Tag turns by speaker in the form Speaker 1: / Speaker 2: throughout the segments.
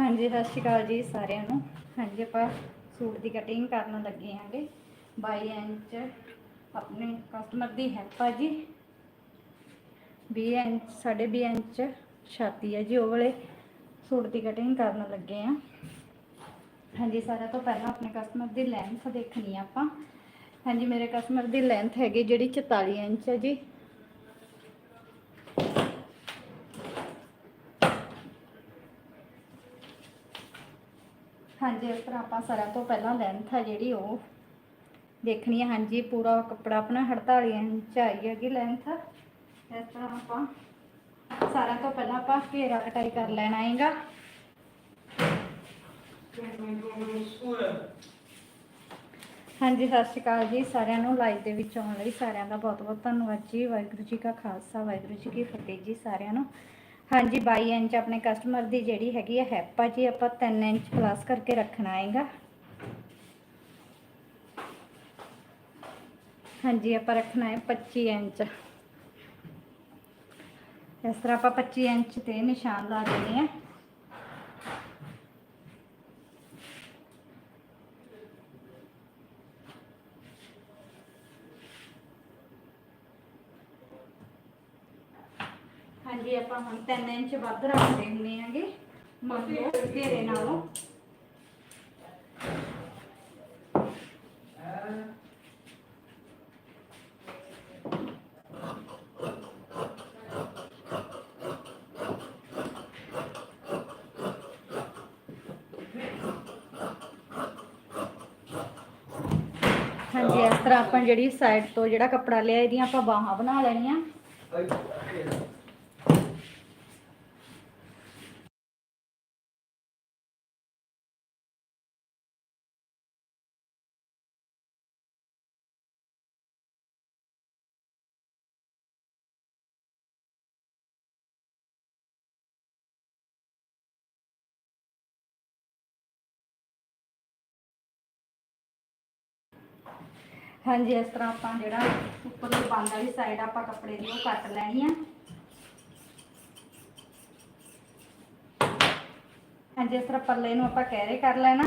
Speaker 1: ਹਾਂਜੀ, ਸਤਿ ਸ਼੍ਰੀ ਅਕਾਲ ਜੀ ਸਾਰਿਆਂ ਨੂੰ। ਹਾਂਜੀ, ਆਪਾਂ ਸੂਟ ਦੀ ਕਟਿੰਗ ਕਰਨ ਲੱਗੇ ਆਂਗੇ 22 ਇੰਚ ਆਪਣੇ ਕਸਟਮਰ ਦੀ ਹੈ ਭਾਜੀ। 20 ਇੰਚ, ਸਾਢੇ 20 ਇੰਚ ਛਾਤੀ ਹੈ ਜੀ, ਉਹ ਵਾਲੇ ਸੂਟ ਦੀ ਕਟਿੰਗ ਕਰਨ ਲੱਗੇ ਆ ਹਾਂਜੀ, ਸਾਰਿਆਂ ਤੋਂ ਪਹਿਲਾਂ ਆਪਣੇ ਕਸਟਮਰ ਦੀ ਲੈਂਥ ਦੇਖਣੀ ਆ ਆਪਾਂ। ਹਾਂਜੀ, ਮੇਰੇ ਕਸਟਮਰ ਦੀ ਲੈਂਥ ਹੈਗੀ ਜਿਹੜੀ 44 ਇੰਚ ਹੈ ਜੀ। ਹਾਂਜੀ ਇਸ ਤਰ੍ਹਾਂ ਆਪਾਂ ਸਾਰਿਆਂ ਤੋਂ ਪਹਿਲਾਂ ਲੈਂਥ ਹੈ ਜਿਹੜੀ ਉਹ ਦੇਖਣੀ ਹੈ ਹਾਂਜੀ, ਪੂਰਾ ਕੱਪੜਾ ਆਪਣਾ 48 ਇੰਚ ਆਈ ਹੈਗੀ ਲੈਂਥ ਇਸ ਤਰ੍ਹਾਂ ਆਪਾਂ ਸਾਰਿਆਂ ਤੋਂ ਪਹਿਲਾਂ ਆਪਾਂ ਘੇਰਾ ਕਟਾਈ ਕਰ ਲੈਣਾ ਹੈਗਾ। ਹਾਂਜੀ, ਸਤਿ ਸ਼੍ਰੀ ਅਕਾਲ ਜੀ ਸਾਰਿਆਂ ਨੂੰ। ਲਾਈਵ ਦੇ ਵਿੱਚ ਆਉਣ ਲਈ ਸਾਰਿਆਂ ਦਾ ਬਹੁਤ ਬਹੁਤ ਧੰਨਵਾਦ ਜੀ। ਵਾਹਿਗੁਰੂ ਜੀ ਕਾ ਖਾਲਸਾ, ਵਾਹਿਗੁਰੂ ਜੀ ਕੀ ਫਤਿਹ ਜੀ ਸਾਰਿਆਂ ਨੂੰ। ਹਾਂਜੀ 22 ਇੰਚ ਆਪਣੇ ਕਸਟਮਰ ਦੀ ਜਿਹੜੀ ਹੈਗੀ ਹੈ ਹੈਪਾ ਜੀ, ਆਪਾਂ 3 ਇੰਚ ਪਲੱਸ ਕਰਕੇ ਰੱਖਣਾ ਹੈਗਾ। ਹਾਂਜੀ, ਆਪਾਂ ਰੱਖਣਾ ਹੈ 25 ਇੰਚ। ਇਸ ਤਰ੍ਹਾਂ ਆਪਾਂ 25 ਇੰਚ ਤੇ ਨਿਸ਼ਾਨ ਲਾ ਦੇਣੇ ਆ। ਹਾਂਜੀ, ਆਪਾਂ ਹੁਣ 3 ਇੰਚ ਵੱਧ ਰੱਖਦੇ ਹੁੰਦੇ ਆਂਗੇ ਮੰਨ ਲਓ, ਘੇਰੇ ਨਾਲੋਂ। ਹਾਂਜੀ, ਇਸ ਤਰ੍ਹਾਂ ਆਪਾਂ ਜਿਹੜੀ ਸਾਈਡ ਤੋਂ ਜਿਹੜਾ ਕੱਪੜਾ ਲਿਆ ਇਹਦੀਆਂ ਆਪਾਂ ਬਾਹਾਂ ਬਣਾ ਲੈਣੀਆਂ। ਹਾਂਜੀ, ਇਸ ਤਰ੍ਹਾਂ ਆਪਾਂ ਜਿਹੜਾ ਉੱਪਰਲੀ ਬੰਦ ਵਾਲੀ ਸਾਈਡ ਆਪਾਂ ਕੱਪੜੇ ਦੀ ਉਹ ਕੱਟ ਲੈਣੀ ਆ। ਹਾਂਜੀ, ਇਸ ਤਰ੍ਹਾਂ ਪੱਲੇ ਨੂੰ ਆਪਾਂ ਕੈਰੇ ਕਰ ਲੈਣਾ।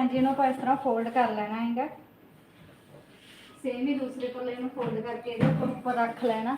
Speaker 1: ਹਾਂਜੀ, ਇਹਨੂੰ ਆਪਾਂ ਇਸ ਤਰ੍ਹਾਂ ਫੋਲਡ ਕਰ ਲੈਣਾ ਹੈਗਾ। ਸੇਮ ਹੀ ਦੂਸਰੇ ਪੱਲੇ ਨੂੰ ਫੋਲਡ ਕਰਕੇ ਇਹਦੇ ਉੱਪਰ ਰੱਖ ਲੈਣਾ।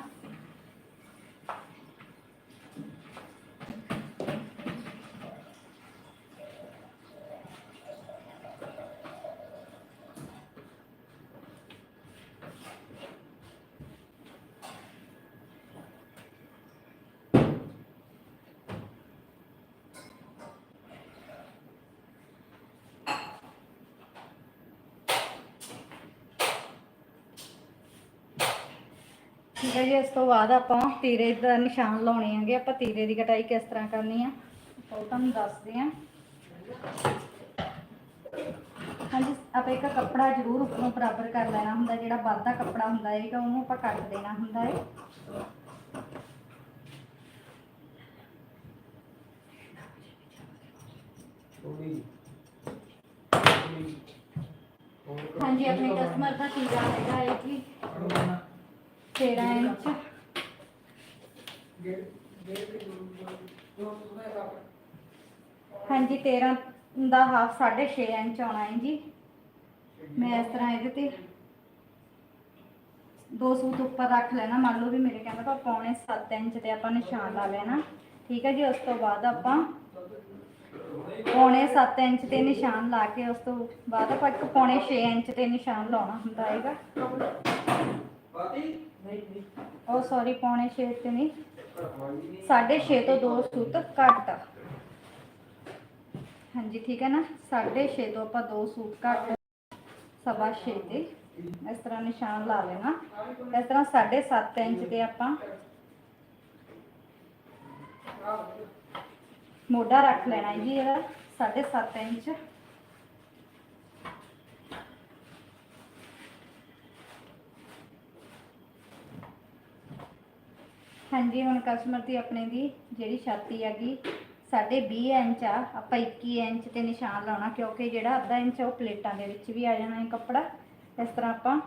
Speaker 1: ਠੀਕ ਹੈ ਜੀ, ਇਸ ਤੋਂ ਬਾਅਦ ਆਪਾਂ ਤੀਰੇ ਦਾ ਨਿਸ਼ਾਨ ਲਾਉਣੇ ਹੈਗੇ, ਆਪਾਂ ਤੀਰੇ ਦੀ ਕਟਾਈ ਕਿਸ ਤਰ੍ਹਾਂ ਕਰਨੀ ਆ, ਉਹ ਤੁਹਾਨੂੰ ਦੱਸਦੇ ਆ। ਹਾਂਜੀ, ਆਪਾਂ ਇੱਕ ਕੱਪੜਾ ਜ਼ਰੂਰ ਉੱਪਰੋਂ ਬਰਾਬਰ ਕਰ ਲੈਣਾ ਹੁੰਦਾ, ਜਿਹੜਾ ਵੱਧਦਾ ਕੱਪੜਾ ਹੁੰਦਾ ਹੈਗਾ ਉਹਨੂੰ ਆਪਾਂ ਕੱਟ ਦੇਣਾ ਹੁੰਦਾ ਹੈ। ਹਾਂਜੀ, ਆਪਣੇ ਕਸਟਮਰ ਦਾ ਕੀ ਹੈਗਾ ਹੈ ਜੀ। 13 ਇੰਚ ਹਾਂਜੀ 13 ਦਾ ਹਾਫ 6.5 ਇੰਚ ਆਉਣਾ ਹੈ ਜੀ। ਮੈਂ ਇਸ ਤਰ੍ਹਾਂ ਇਹਦੇ ਤੇ ਦੋ ਸੂਤ ਉੱਪਰ ਰੱਖ ਲੈਣਾ। ਮੰਨ ਲਓ ਵੀ ਮੇਰੇ ਕਹਿੰਦਾ ਤਾਂ ਪੌਣੇ 7 ਇੰਚ ਤੇ ਆਪਾਂ ਨਿਸ਼ਾਨ ਲਾ ਲੈਣਾ। ਠੀਕ ਹੈ ਜੀ, ਉਸ ਤੋਂ ਬਾਅਦ ਆਪਾਂ ਪੌਣੇ 7 ਇੰਚ ਤੇ ਨਿਸ਼ਾਨ ਲਾ ਕੇ ਉਸ ਤੋਂ ਬਾਅਦ ਆਪਾਂ ਇੱਕ ਪੌਣੇ 6 ਇੰਚ ਤੇ ਨਿਸ਼ਾਨ ਲਾਉਣਾ ਹੁੰਦਾ ਹੈਗਾ। ਉਹ ਸੌਰੀ ਪੌਣੇ 6 ਤੇ ਨਹੀਂ। 6.5 ਤੋਂ ਦੋ ਸੂਤ ਘੱਟ ਹਾਂਜੀ, ਠੀਕ ਹੈ ਨਾ? 6.5 ਤੋਂ ਆਪਾਂ ਦੋ ਸੂਟ ਘੱਟ ਸਵਾ 6 ਤੇ। ਇਸ ਤਰ੍ਹਾਂ ਨਿਸ਼ਾਨ ਲਾ ਲੈਣਾ। ਇਸ ਤਰ੍ਹਾਂ 7.5 ਇੰਚ ਤੇ ਆਪਾਂ ਮੋਢਾ ਰੱਖ ਲੈਣਾ ਜੀ ਇਹਦਾ। 7.5 ਇੰਚ। ਹਾਂਜੀ, ਹੁਣ ਕਸਟਮਰ ਦੀ ਆਪਣੇ ਦੀ ਜਿਹੜੀ ਛਾਤੀ ਹੈਗੀ ਸਾਡੇ 20 ਇੰਚ ਆ, ਆਪਾਂ 21 ਇੰਚ ਤੇ ਨਿਸ਼ਾਨ ਲਾਉਣਾ, ਕਿਉਂਕਿ ਜਿਹੜਾ ਅੱਧਾ ਇੰਚ ਆ ਉਹ ਪਲੇਟਾਂ ਦੇ ਵਿੱਚ ਵੀ ਆ ਜਾਣਾ ਹੈ ਕੱਪੜਾ। ਇਸ ਤਰ੍ਹਾਂ ਆਪਾਂ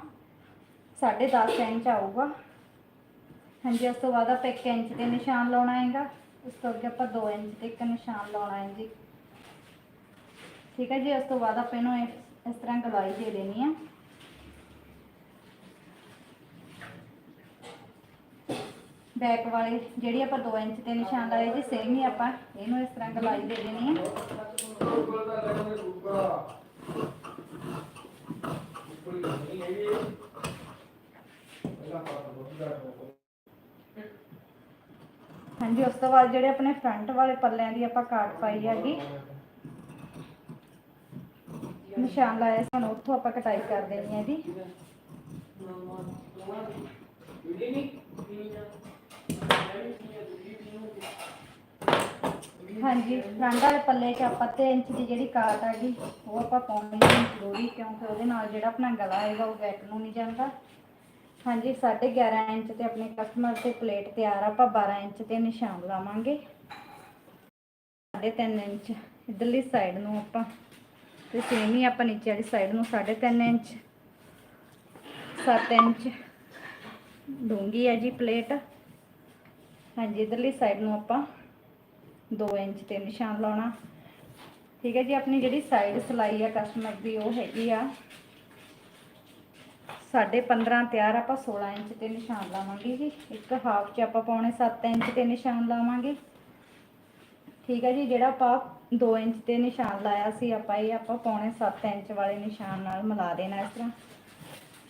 Speaker 1: 10.5 ਇੰਚ ਆਊਗਾ। ਹਾਂਜੀ, ਉਸ ਤੋਂ ਬਾਅਦ ਆਪਾਂ 1 ਇੰਚ ਤੇ ਨਿਸ਼ਾਨ ਲਾਉਣਾ ਹੈਗਾ, ਉਸ ਤੋਂ ਅੱਗੇ ਆਪਾਂ 2 ਇੰਚ ਤੇ ਇੱਕ ਨਿਸ਼ਾਨ ਲਾਉਣਾ ਹੈ ਜੀ। ਠੀਕ ਹੈ ਜੀ, ਉਸ ਤੋਂ ਬਾਅਦ ਆਪਾਂ ਇਹਨੂੰ ਇਸ ਇਸ ਤਰ੍ਹਾਂ ਗਲਾਈ ਦੇ ਦੇਣੀ ਆ। ਬੈਕ ਵਾਲੇ, ਜਿਹੜੀ ਆਪਾਂ 2 ਇੰਚ ਤੇ ਨਿਸ਼ਾਨ ਲਾਏ ਜੀ ਸੇਮ ਹੀ ਆਪਾਂ ਇਹਨੂੰ ਇਸ ਤਰ੍ਹਾਂ ਗਲਾਈ ਦੇ ਦੇਣੀ ਹੈ। ਹਾਂਜੀ, ਉਸ ਤੋਂ ਬਾਅਦ ਜਿਹੜੇ ਆਪਣੇ ਫਰੰਟ ਵਾਲੇ ਪੱਲਿਆਂ ਦੀ ਆਪਾਂ ਕਾਟ ਪਾਈ ਹੈਗੀ, ਨਿਸ਼ਾਨ ਲਾਇਆ ਸਾਨੂੰ ਉੱਥੋਂ ਆਪਾਂ ਕਟਾਈ ਕਰ ਦੇਣੀ ਹੈ ਇਹਦੀ ਹਾਂਜੀ ਫਰੰਟ ਵਾਲੇ ਪੱਲੇ 'ਚ ਆਪਾਂ 3 ਇੰਚ ਦੀ ਜਿਹੜੀ ਕਾਟ ਆ ਗਈ ਉਹ ਆਪਾਂ ਪਾਉਣੀ ਹੈ ਜ਼ਰੂਰੀ, ਕਿਉਂਕਿ ਉਹਦੇ ਨਾਲ ਜਿਹੜਾ ਆਪਣਾ ਗਲਾ ਆਏਗਾ ਉਹ ਬੈਕ ਨੂੰ ਨਹੀਂ ਜਾਂਦਾ। ਹਾਂਜੀ 11.5 ਇੰਚ ਤੇ ਆਪਣੇ ਕਸਟਮਰ ਤੇ ਪਲੇਟ ਤਿਆਰ ਆ, ਆਪਾਂ 12 ਇੰਚ ਤੇ ਨਿਸ਼ਾਨ ਲਾਵਾਂਗੇ। 3.5 ਇੰਚ, ਇਧਰਲੀ ਸਾਈਡ ਨੂੰ ਆਪਾਂ, ਤੇ ਸੇਮ ਹੀ ਆਪਾਂ ਨੀਚੇ ਵਾਲੀ ਸਾਈਡ ਨੂੰ 3.5 ਇੰਚ 7 ਇੰਚ ਡੂੰਗੀ ਹੈ ਜੀ ਪਲੇਟ ਹਾਂਜੀ, ਇਧਰਲੀ ਸਾਈਡ ਨੂੰ ਆਪਾਂ 2 ਇੰਚ ਤੇ ਨਿਸ਼ਾਨ ਲਾਉਣਾ। ਠੀਕ ਹੈ ਜੀ, ਆਪਣੀ ਜਿਹੜੀ ਸਾਈਡ ਸਲਾਈ ਆ ਕਸਟਮਰ ਦੀ, ਉਹ ਹੈਗੀ ਆ। ਸਾਡੇ 15 ਤਿਆਰ ਆਪਾਂ 16 ਇੰਚ ਤੇ ਨਿਸ਼ਾਨ ਲਾਵਾਂਗੇ ਜੀ। ਇੱਕ ਹਾਫ ਚ ਆਪਾਂ ਪਾਉਣੇ 7 ਇੰਚ ਤੇ ਨਿਸ਼ਾਨ ਲਾਵਾਂਗੇ। ਠੀਕ ਹੈ ਜੀ, ਜਿਹੜਾ ਆਪਾਂ 2 ਇੰਚ ਤੇ ਨਿਸ਼ਾਨ ਲਾਇਆ ਸੀ, ਆਪਾਂ ਇਹ ਆਪਾਂ ਪੌਣੇ 7 ਇੰਚ ਵਾਲੇ ਨਿਸ਼ਾਨ ਨਾਲ ਮਿਲਾ ਦੇਣਾ ਇਸ ਤਰ੍ਹਾਂ।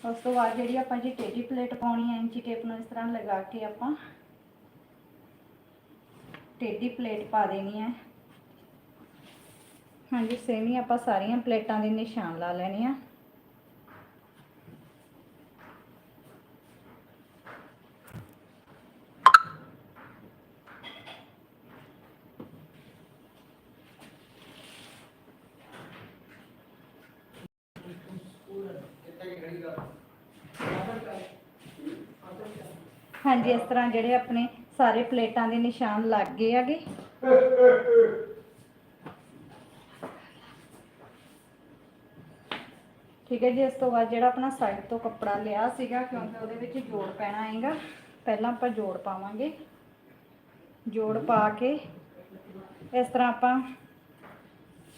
Speaker 1: ਉਸ ਤੋਂ ਬਾਅਦ ਜਿਹੜੀ ਆਪਾਂ ਜੀ ਟੇਢੀ ਪਲੇਟ ਪਾਉਣੀ ਹੈ, ਇੰਚੀ ਟੇਪ ਨੂੰ ਇਸ ਤਰ੍ਹਾਂ ਲਗਾ ਕੇ ਆਪਾਂ ਟੇਢੀ ਪਲੇਟ ਪਾ ਦੇਣੀ ਹੈ। ਹਾਂਜੀ, ਸੇਮ ਹੀ ਆਪਾਂ ਸਾਰੀਆਂ ਪਲੇਟਾਂ ਦੇ ਨਿਸ਼ਾਨ ਲਾ ਲੈਣੇ ਆ। ਹਾਂਜੀ, ਇਸ ਤਰ੍ਹਾਂ ਜਿਹੜੇ ਆਪਣੇ ਸਾਰੇ ਪਲੇਟਾਂ ਦੇ ਨਿਸ਼ਾਨ ਲੱਗ ਗਏ ਹੈਗੇ। ਠੀਕ ਹੈ ਜੀ, ਇਸ ਤੋਂ ਬਾਅਦ ਜਿਹੜਾ ਆਪਣਾ ਸਾਈਡ ਤੋਂ ਕੱਪੜਾ ਲਿਆ ਸੀਗਾ, ਕਿਉਂਕਿ ਉਹਦੇ ਵਿੱਚ ਜੋੜ ਪੈਣਾ ਹੈਗਾ, ਪਹਿਲਾਂ ਆਪਾਂ ਜੋੜ ਪਾਵਾਂਗੇ। ਜੋੜ ਪਾ ਕੇ ਇਸ ਤਰ੍ਹਾਂ ਆਪਾਂ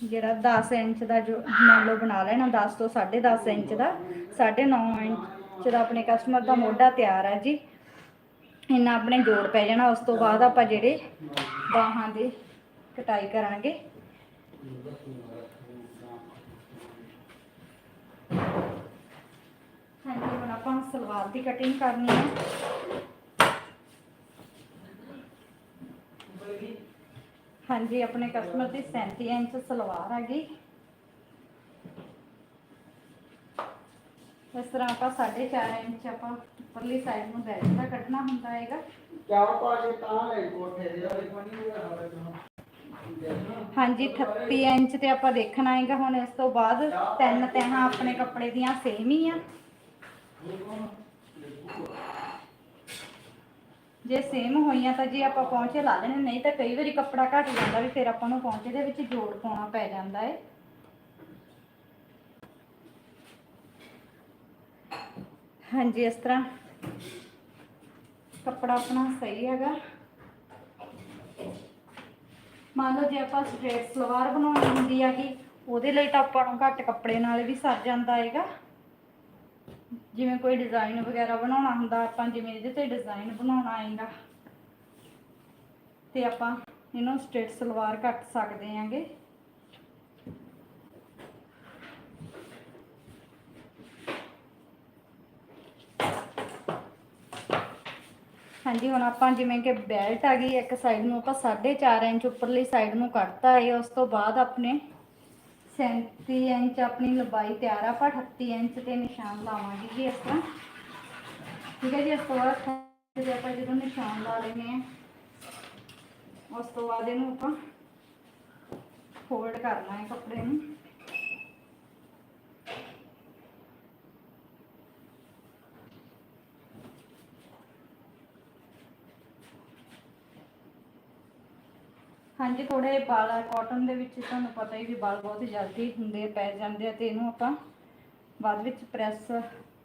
Speaker 1: ਜਿਹੜਾ 10 ਇੰਚ ਦਾ ਜੋ ਮੰਨ ਲਓ ਬਣਾ ਲੈਣਾ 10 ਤੋਂ 10.5 ਇੰਚ ਦਾ 9.5 ਇੰਚ ਦਾ ਆਪਣੇ ਕਸਟਮਰ ਦਾ ਮੋਢਾ ਤਿਆਰ ਹੈ ਜੀ। ਇੰਨਾ ਆਪਣੇ ਜੋੜ ਪੈ ਜਾਣਾ, ਉਸ ਤੋਂ ਬਾਅਦ ਆਪਾਂ ਜਿਹੜੇ ਬਾਹਾਂ ਦੀ ਕਟਾਈ ਕਰਾਂਗੇ। ਹਾਂਜੀ, ਹੁਣ ਆਪਾਂ ਸਲਵਾਰ ਦੀ ਕਟਿੰਗ ਕਰਨੀ ਹੈ। ਹਾਂਜੀ, ਆਪਣੇ ਕਸਟਮਰ ਦੀ 37 ਇੰਚ ਸਲਵਾਰ ਆ ਗਈ ਇਸ ਤਰ੍ਹਾਂ ਆਪਾਂ 4.5 ਇੰਚ ਆਪਾਂ ਉੱਪਰਲੀ ਸਾਈਡ ਨੂੰ ਬੈਲਟ ਦਾ ਕੱਢਣਾ ਹੁੰਦਾ ਹੈਗਾ।
Speaker 2: ਚਾਰ ਪਾਸੇ ਤਾਂ ਲੈ ਕੋਠੇ ਦੇ ਵਾਲੀ ਬਣੀ ਹੋਈ ਆ ਹਾਲੇ ਤਾਂ।
Speaker 1: ਹਾਂਜੀ 38 ਇੰਚ ਤੇ ਆਪਾਂ ਦੇਖਣਾ ਹੈਗਾ ਹੁਣ ਇਸ ਤੋਂ ਬਾਅਦ ਤਿੰਨ ਤਹਾਂ ਆਪਣੇ ਕੱਪੜੇ ਦੀਆਂ ਸੇਮ ਹੀ ਆ। ਜੇ ਸੇਮ ਹੋਈਆਂ ਤਾਂ ਜੀ ਆਪਾਂ ਪਹੁੰਚੇ ਲਾ ਲੈਣੇ ਨਹੀਂ ਤਾਂ ਕਈ ਵਾਰੀ ਕੱਪੜਾ ਘਟ ਜਾਂਦਾ ਵੀ ਫਿਰ ਆਪਾਂ ਨੂੰ ਪਹੁੰਚੇ ਦੇ ਵਿੱਚ ਜੋੜ ਪਾਉਣਾ ਪੈ ਜਾਂਦਾ ਹੈ ਹਾਂਜੀ, ਇਸ ਤਰ੍ਹਾਂ। ਕੱਪੜਾ ਆਪਣਾ ਸਹੀ ਹੈਗਾ। ਮੰਨ ਲਓ ਜੇ ਆਪਾਂ ਸਟ੍ਰੇਟ ਸਲਵਾਰ ਬਣਾਉਣੀ ਹੁੰਦੀ ਆ ਕਿ ਉਹਦੇ ਲਈ ਤਾਂ ਆਪਾਂ ਨੂੰ ਘੱਟ ਕੱਪੜੇ ਨਾਲ ਵੀ ਸਰ ਜਾਂਦਾ ਹੈਗਾ। ਜਿਵੇਂ ਕੋਈ ਡਿਜ਼ਾਈਨ ਵਗੈਰਾ ਬਣਾਉਣਾ ਹੁੰਦਾ, ਆਪਾਂ ਜਿਵੇਂ ਇਹਦੇ ਤੇ ਡਿਜ਼ਾਈਨ ਬਣਾਉਣਾ ਆਏਗਾ ਤੇ ਆਪਾਂ ਇਹਨੂੰ ਸਟ੍ਰੇਟ ਸਲਵਾਰ ਕੱਟ ਸਕਦੇ ਆਂਗੇ ਹਾਂਜੀ, ਹੁਣ ਆਪਾਂ ਜਿਵੇਂ ਕਿ ਬੈਲਟ ਆ ਗਈ ਇੱਕ ਸਾਈਡ ਨੂੰ, ਆਪਾਂ 4.5 ਇੰਚ ਉੱਪਰਲੀ ਸਾਈਡ ਨੂੰ ਕੱਟਤਾ ਹੈ ਉਸ ਤੋਂ ਬਾਅਦ ਆਪਣੇ 37 ਇੰਚ ਆਪਣੀ ਲੰਬਾਈ ਤਿਆਰ ਆ, ਆਪਾਂ 38 ਇੰਚ ਤੇ ਨਿਸ਼ਾਨ ਲਾਵਾਂਗੇ ਜੀ ਇਸ ਤਰ੍ਹਾਂ। ਠੀਕ ਹੈ ਜੀ, ਇਸ ਤੋਂ ਬਾਅਦ ਜੇ ਆਪਾਂ ਜਦੋਂ ਨਿਸ਼ਾਨ ਲਾ ਲੈਨੇ ਆ ਉਸ ਤੋਂ ਬਾਅਦ ਇਹਨੂੰ ਆਪਾਂ ਫੋਲਡ ਕਰਨਾ ਹੈ ਕੱਪੜੇ ਨੂੰ। ਹਾਂਜੀ ਥੋੜੇ ਵਾਲ ਆ ਕਾਟਨ ਦੇ ਵਿੱਚ ਤੁਹਾਨੂੰ ਪਤਾ ਹੀ ਵੀ ਵਾਲ ਬਹੁਤ ਜਲਦੀ ਹੁੰਦੇ ਪੈ ਜਾਂਦੇ ਆ ਤੇ ਇਹਨੂੰ ਆਪਾਂ ਬਾਅਦ ਵਿੱਚ ਪ੍ਰੈਸ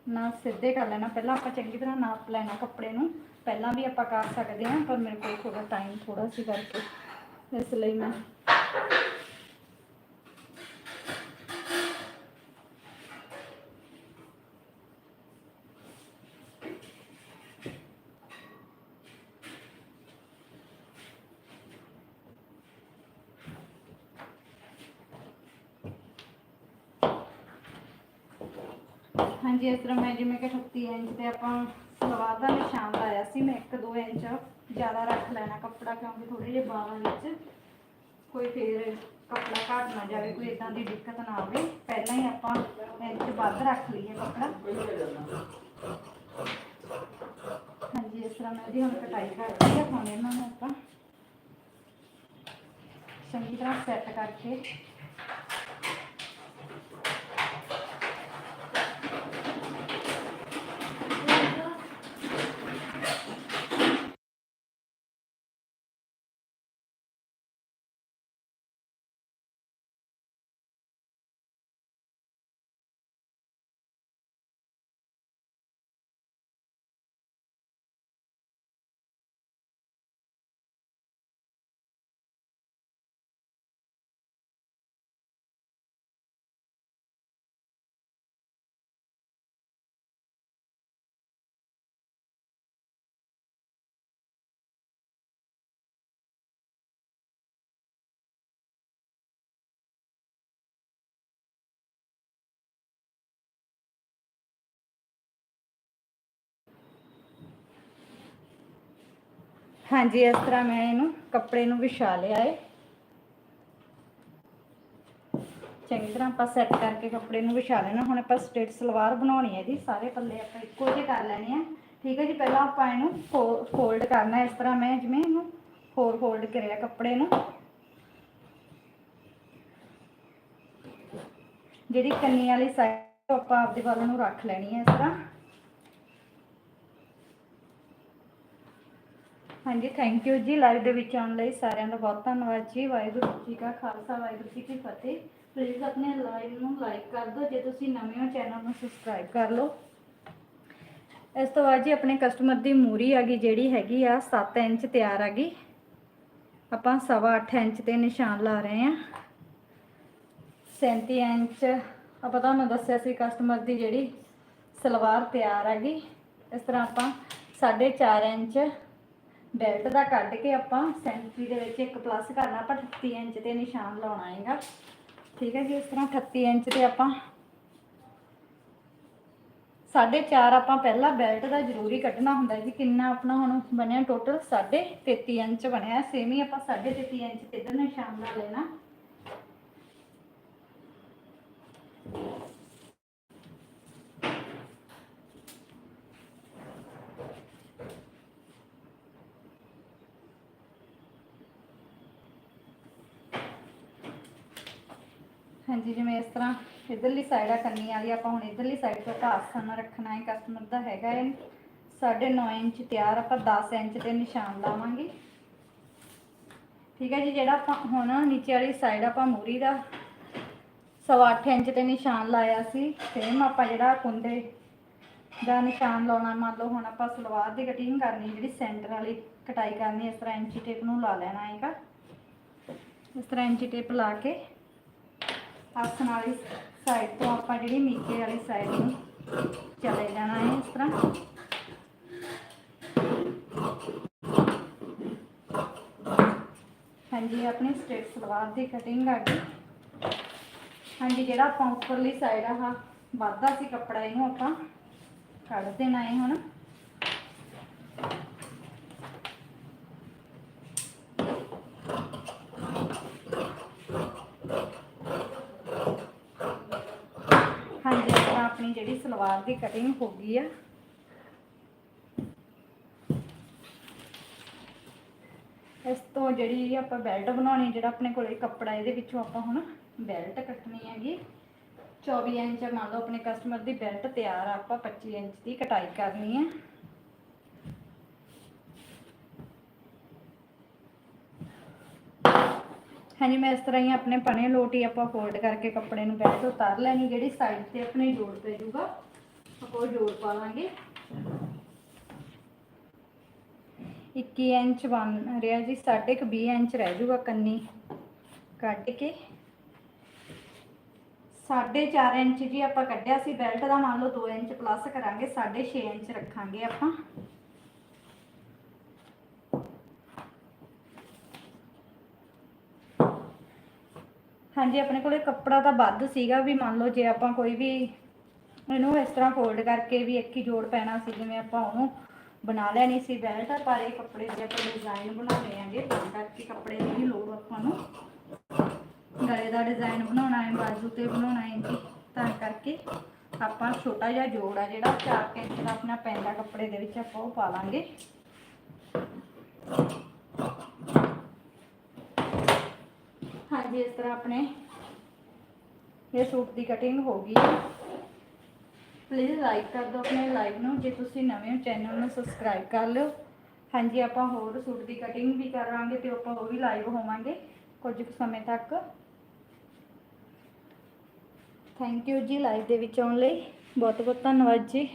Speaker 1: ਨਾਲ ਸਿੱਧੇ ਕਰ ਲੈਣਾ। ਪਹਿਲਾਂ ਆਪਾਂ ਚੰਗੀ ਤਰ੍ਹਾਂ ਨਾਪ ਲੈਣਾ ਕੱਪੜੇ ਨੂੰ। ਪਹਿਲਾਂ ਵੀ ਆਪਾਂ ਕਰ ਸਕਦੇ ਹਾਂ, ਪਰ ਮੇਰੇ ਕੋਲ ਥੋੜਾ ਟਾਈਮ ਥੋੜਾ ਸੀ ਕਰਕੇ ਇਸ ਲਈ ਮੈਂ ਹਾਂਜੀ, ਇਸ ਤਰ੍ਹਾਂ ਮੈਂ ਜਿਵੇਂ ਕਿ 38 ਇੰਚ ਤੇ ਆਪਾਂ ਸਲਵਾਰ ਦਾ ਨਿਸ਼ਾਨ ਲਾਇਆ ਸੀ, ਮੈਂ 1-2 ਇੰਚ ਜ਼ਿਆਦਾ ਰੱਖ ਲੈਣਾ ਕੱਪੜਾ, ਕਿਉਂਕਿ ਥੋੜੇ ਜਿਹੇ ਬਾਲਾਂ ਵਿੱਚ ਕੋਈ ਫੇਰ ਕੱਪੜਾ ਘੱਟ ਨਾ ਜਾਵੇ, ਕੋਈ ਇਦਾਂ ਦੀ ਦਿੱਕਤ ਨਾ ਆਵੇ। ਪਹਿਲਾਂ ਹੀ ਆਪਾਂ ਇੰਚ ਵੱਧ ਰੱਖ ਲਈਏ ਕੱਪੜਾ। ਹਾਂਜੀ, ਇਸ ਤਰ੍ਹਾਂ ਮੈਂ ਇਹਦੀ ਹੁਣ ਕਟਾਈ ਕਰਦੀ ਆ ਹੁਣ ਇਹਨਾਂ ਨੂੰ ਆਪਾਂ ਚੰਗੀ ਤਰ੍ਹਾਂ ਸੈੱਟ ਕਰਕੇ ਹਾਂਜੀ, ਇਸ ਤਰ੍ਹਾਂ ਮੈਂ ਇਹਨੂੰ ਕੱਪੜੇ ਨੂੰ ਵਿਛਾ ਲਿਆ ਏ। ਚੰਗੀ ਤਰ੍ਹਾਂ ਆਪਾਂ ਸੈੱਟ ਕਰਕੇ ਕੱਪੜੇ ਨੂੰ ਵਿਛਾ ਲੈਣਾ। ਹੁਣ ਆਪਾਂ ਸਟ੍ਰੇਟ ਸਲਵਾਰ ਬਣਾਉਣੀ ਹੈ ਇਹਦੀ ਸਾਰੇ ਪੱਲੇ ਆਪਾਂ ਇੱਕੋ ਜਿਹੇ ਕਰ ਲੈਣੇ ਆ। ਠੀਕ ਹੈ ਜੀ, ਪਹਿਲਾਂ ਆਪਾਂ ਇਹਨੂੰ ਫੋਲਡ ਕਰਨਾ ਇਸ ਤਰ੍ਹਾਂ ਮੈਂ ਜਿਵੇਂ ਇਹਨੂੰ ਫੋਰ ਫੋਲਡ ਕਰਿਆ ਕੱਪੜੇ ਨੂੰ। ਜਿਹੜੀ ਕੰਨੀ ਵਾਲੀ ਸਾਈਡ ਆਪਾਂ ਆਪਦੇ ਵੱਲ ਨੂੰ ਰੱਖ ਲੈਣੀ ਹੈ ਇਸ ਤਰ੍ਹਾਂ। ਹਾਂਜੀ ਥੈਂਕ ਯੂ ਜੀ ਲਾਈਵ ਦੇ ਵਿੱਚ ਆਉਣ ਲਈ ਸਾਰਿਆਂ ਦਾ ਬਹੁਤ ਧੰਨਵਾਦ ਜੀ। ਵਾਹਿਗੁਰੂ ਜੀ ਕਾ ਖਾਲਸਾ, ਵਾਹਿਗੁਰੂ ਜੀ ਕੀ ਫਤਿਹ। ਪਲੀਜ਼ ਆਪਣੇ ਲਾਈਵ ਨੂੰ ਲਾਈਕ ਕਰ ਦਿਓ, ਜੇ ਤੁਸੀਂ ਨਵੇਂ ਹੋ ਚੈਨਲ ਨੂੰ ਸਬਸਕ੍ਰਾਈਬ ਕਰ ਲਓ। ਇਸ ਤੋਂ ਬਾਅਦ ਜੀ, ਆਪਣੇ ਕਸਟਮਰ ਦੀ ਮੂਰੀ ਆ ਗਈ, ਜਿਹੜੀ ਹੈਗੀ ਆ 7 ਇੰਚ ਤਿਆਰ ਆ ਗਈ। ਆਪਾਂ ਸਵਾ ਅੱਠ ਇੰਚ ਤੇ ਨਿਸ਼ਾਨ ਲਾ ਰਹੇ ਆ 37 ਇੰਚ, ਆਪਾਂ ਤੁਹਾਨੂੰ ਦੱਸਿਆ ਸੀ ਕਸਟਮਰ ਦੀ ਜਿਹੜੀ ਸਲਵਾਰ ਤਿਆਰ ਆ ਗਈ। ਇਸ ਤਰ੍ਹਾਂ ਆਪਾਂ 4.5 ਇੰਚ ਬੈਲਟ ਦਾ ਕੱਢ ਕੇ ਆਪਾਂ ਸੈਂਟਰੀ ਦੇ ਵਿੱਚ ਇੱਕ ਪਲੱਸ ਕਰਨਾ, ਆਪਾਂ 38 ਇੰਚ ਤੇ ਨਿਸ਼ਾਨ ਲਾਉਣਾ ਹੈਗਾ। ਠੀਕ ਹੈ ਜੀ, ਇਸ ਤਰ੍ਹਾਂ 38 ਇੰਚ ਤੇ ਆਪਾਂ 4.5 ਆਪਾਂ ਪਹਿਲਾਂ ਬੈਲਟ ਦਾ ਜ਼ਰੂਰੀ ਕੱਢਣਾ ਹੁੰਦਾ ਜੀ, ਕਿੰਨਾ ਆਪਣਾ ਹੁਣ ਬਣਿਆ ਟੋਟਲ 33 ਇੰਚ ਬਣਿਆ ਸੇਮ ਹੀ ਆਪਾਂ 33 ਇੰਚ ਤੇ ਇਧਰ ਨਿਸ਼ਾਨ ਲਾ ਲੈਣਾ। ਹਾਂਜੀ, ਜਿਵੇਂ ਇਸ ਤਰ੍ਹਾਂ ਇਧਰਲੀ ਸਾਈਡ ਆ ਕੰਨੀ ਵਾਲੀ, ਆਪਾਂ ਹੁਣ ਇਧਰਲੀ ਸਾਈਡ ਤੋਂ ਆਸਨ ਰੱਖਣਾ ਹੈ ਕਸਟਮਰ ਦਾ ਹੈਗਾ ਹੈ। 9.5 ਇੰਚ ਤਿਆਰ, ਆਪਾਂ 10 ਇੰਚ ਤੇ ਨਿਸ਼ਾਨ ਲਾਵਾਂਗੇ। ਠੀਕ ਹੈ ਜੀ, ਜਿਹੜਾ ਆਪਾਂ ਹੁਣ ਨੀਚੇ ਵਾਲੀ ਸਾਈਡ ਆਪਾਂ ਮੂਰੀ ਦਾ ਸਵਾ ਅੱਠ ਇੰਚ ਤੇ ਨਿਸ਼ਾਨ ਲਾਇਆ ਸੀ ਸੇਮ ਆਪਾਂ ਜਿਹੜਾ ਕੁੰਡੇ ਦਾ ਨਿਸ਼ਾਨ ਲਾਉਣਾ, ਮੰਨ ਲਓ ਹੁਣ ਆਪਾਂ ਸਲਵਾਰ ਦੀ ਕਟਿੰਗ ਕਰਨੀ, ਜਿਹੜੀ ਸੈਂਟਰ ਵਾਲੀ ਕਟਾਈ ਕਰਨੀ, ਇਸ ਤਰ੍ਹਾਂ ਇੰਚੀ ਟੇਪ ਨੂੰ ਲਾ ਲੈਣਾ ਹੈਗਾ। ਇਸ ਤਰ੍ਹਾਂ ਇੰਚੀ ਟੇਪ ਲਾ ਕੇ ਆਸਣ ਵਾਲੀ ਸਾਈਡ ਤੋਂ ਆਪਾਂ ਜਿਹੜੀ ਨੀਚੇ ਵਾਲੀ ਸਾਈਡ ਨੂੰ ਚਲੇ ਜਾਣਾ ਹੈ ਇਸ ਤਰ੍ਹਾਂ। ਹਾਂਜੀ, ਆਪਣੀ ਸਟ੍ਰੇਟ ਸਲਵਾਰ ਦੀ ਕਟਿੰਗ ਆ ਗਈ। ਹਾਂਜੀ, ਜਿਹੜਾ ਆਪਾਂ ਉੱਪਰਲੀ ਸਾਈਡ ਆ ਵੱਧਦਾ ਸੀ ਕੱਪੜਾ ਇਹਨੂੰ ਆਪਾਂ ਕੱਢ ਦੇਣਾ ਹੈ ਹੁਣ ਹਾਂਜੀ ਇਸ ਤਰ੍ਹਾਂ ਆਪਣੀ ਜਿਹੜੀ ਸਲਵਾਰ ਦੀ ਕਟਿੰਗ ਹੋ ਗਈ ਆ। ਇਸ ਤੋਂ ਜਿਹੜੀ ਆਪਾਂ ਬੈਲਟ ਬਣਾਉਣੀ, ਜਿਹੜਾ ਆਪਣੇ ਕੋਲੇ ਕੱਪੜਾ, ਇਹਦੇ ਵਿੱਚੋਂ ਆਪਾਂ ਹੁਣ ਬੈਲਟ ਕੱਟਣੀ ਹੈਗੀ। 24 ਇੰਚ ਮੰਨ ਲਓ ਆਪਣੇ ਕਸਟਮਰ ਦੀ ਬੈਲਟ ਤਿਆਰ ਆ, ਆਪਾਂ 25 ਇੰਚ ਦੀ ਕਟਾਈ ਕਰਨੀ ਹੈ ਹਾਂਜੀ, ਮੈਂ ਇਸ ਤਰ੍ਹਾਂ ਹੀ ਆਪਣੇ ਪਣੇ ਲੋਟੀ ਆਪਾਂ ਫੋਲਡ ਕਰਕੇ ਕੱਪੜੇ ਨੂੰ ਬੈਲਟ ਤੋਂ ਉਤਾਰ ਲੈਣੀ, ਜਿਹੜੀ ਸਾਈਡ ਤੇ ਆਪਣੇ ਜੋੜ ਪੈ ਜਾਊਗਾ। ਆਪਾਂ ਉਹ ਜੋੜ ਪਾ ਲਾਂਗੇ 21 ਇੰਚ ਬਣ ਰਿਹਾ ਜੀ, ਸਾਢੇ ਇੰਚ ਰਹਿ ਜੂਗਾ ਕੰਨੀ। ਕੱਢ ਕੇ। ਸਾਢੇ 4 ਇੰਚ ਜੀ ਆਪਾਂ ਕੱਢਿਆ ਸੀ, ਬੈਲਟ ਦਾ ਮੰਨ ਲਓ 2 ਇੰਚ ਪਲੱਸ ਕਰਾਂਗੇ 6.5 ਇੰਚ ਰੱਖਾਂਗੇ ਆਪਾਂ। ਹਾਂਜੀ, ਆਪਣੇ ਕੋਲੇ ਕੱਪੜਾ ਤਾਂ ਵੱਧ ਸੀਗਾ ਵੀ ਮੰਨ ਲਓ ਜੇ ਆਪਾਂ ਕੋਈ ਵੀ ਇਹਨੂੰ ਇਸ ਤਰ੍ਹਾਂ ਫੋਲਡ ਕਰਕੇ ਵੀ ਇੱਕ ਹੀ ਜੋੜ ਪੈਣਾ ਸੀ, ਜਿਵੇਂ ਆਪਾਂ ਉਹਨੂੰ ਬਣਾ ਲੈਣੀ ਸੀ ਬੈਲਟ ਪਰ ਇਹ ਕੱਪੜੇ ਦੇ ਆਪਾਂ ਡਿਜ਼ਾਈਨ ਬਣਾਉਣੇ ਆਂਗੇ ਤਾਂ ਕਰਕੇ ਕੱਪੜੇ ਦੀ ਵੀ ਲੋੜ ਆਪਾਂ ਨੂੰ। ਗਲੇ ਦਾ ਡਿਜ਼ਾਈਨ ਬਣਾਉਣਾ ਹੈ, ਬਾਜੂ ਤੇ ਬਣਾਉਣਾ ਹੈ ਜੀ, ਤਾਂ ਕਰਕੇ ਆਪਾਂ ਛੋਟਾ ਜਿਹਾ ਜੋੜ ਆ ਜਿਹੜਾ 4 ਇੰਚ ਦਾ ਆਪਣਾ ਪੈਂਦਾ ਕੱਪੜੇ ਦੇ ਵਿੱਚ ਆਪਾਂ ਉਹ ਪਾ ਲਾਂਗੇ। ਹਾਂਜੀ, ਇਸ ਤਰ੍ਹਾਂ ਆਪਣੇ ਇਹ ਸੂਟ ਦੀ ਕਟਿੰਗ ਹੋ ਗਈ ਪਲੀਜ਼ ਲਾਈਕ ਕਰ ਦਿਓ ਆਪਣੇ ਲਾਈਵ ਨੂੰ, ਜੇ ਤੁਸੀਂ ਨਵੇਂ ਹੋ ਚੈਨਲ ਨੂੰ ਸਬਸਕ੍ਰਾਈਬ ਕਰ ਲਿਓ। ਹਾਂਜੀ, ਆਪਾਂ ਹੋਰ ਸੂਟ ਦੀ ਕਟਿੰਗ ਵੀ ਕਰਾਂਗੇ ਤੇ ਆਪਾਂ ਉਹ ਵੀ ਲਾਈਵ ਹੋਵਾਂਗੇ ਕੁਝ ਕੁ ਸਮੇਂ ਤੱਕ। ਥੈਂਕ ਯੂ ਜੀ ਲਾਈਵ ਦੇ ਵਿੱਚ ਆਉਣ ਲਈ। ਬਹੁਤ ਬਹੁਤ ਧੰਨਵਾਦ ਜੀ।